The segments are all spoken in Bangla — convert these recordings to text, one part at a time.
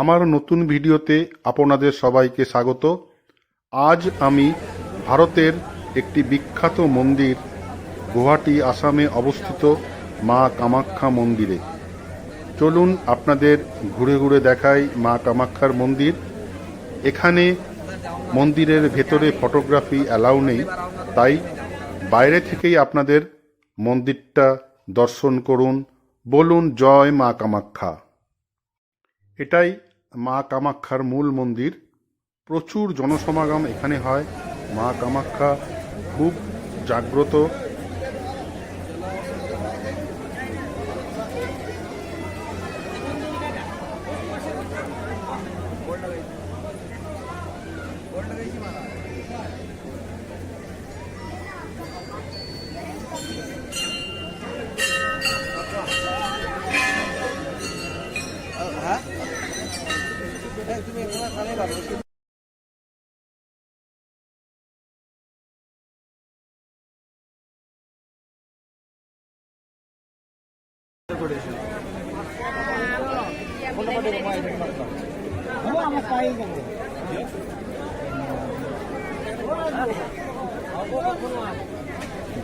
আমার নতুন ভিডিওতে আপনাদের সবাইকে স্বাগত। আজ আমি ভারতের একটি বিখ্যাত মন্দির, গুয়াহাটি, আসামে অবস্থিত মা কামাখ্যা মন্দিরে। চলুন আপনাদের ঘুরে ঘুরে দেখাই মা কামাখ্যার মন্দির। এখানে মন্দিরের ভেতরে ফটোগ্রাফি অ্যালাউ নেই, তাই বাইরে থেকেই আপনাদের মন্দিরটা দর্শন করুন। বলুন, জয় মা কামাখ্যা। এটাই মা কামাখ্যার মূল মন্দির। প্রচুর জনসমাগম এখানে হয়। মা কামাখ্যা খুব জাগ্রত।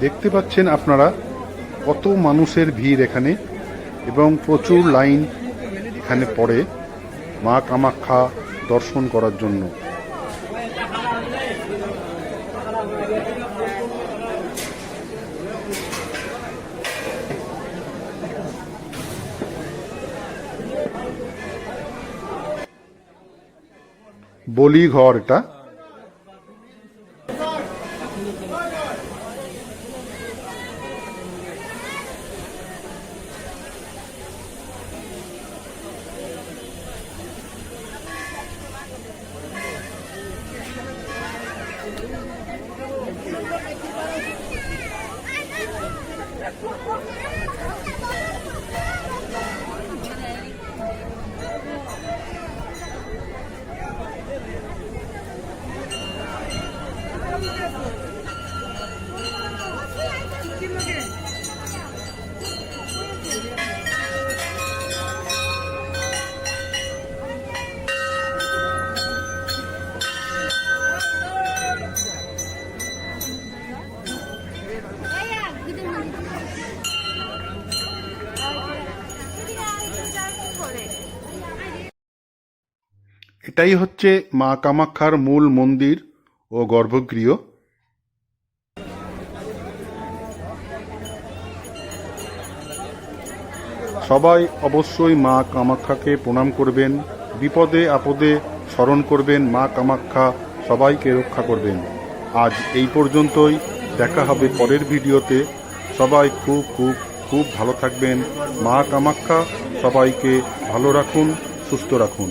দেখতে পাচ্ছেন আপনারা কত মানুষের ভিড় এখানে এবং প্রচুর লাইন এখানে পড়ে। মা কামাখ্যা দর্শন করার জন্য। বলি ঘর এটা। Thank you. এটাই হচ্ছে মা কামাখ্যার মূল মন্দির ও গর্ভগৃহ। সবাই অবশ্যই মা কামাখ্যাকে প্রণাম করবেন, বিপদে আপদে স্মরণ করবেন, মা কামাখ্যা সবাইকে রক্ষা করবেন। আজ এই পর্যন্তই, দেখা হবে পরের ভিডিওতে। সবাই খুব খুব খুব ভালো থাকবেন। মা কামাখ্যা সবাইকে ভালো রাখুন, সুস্থ রাখুন।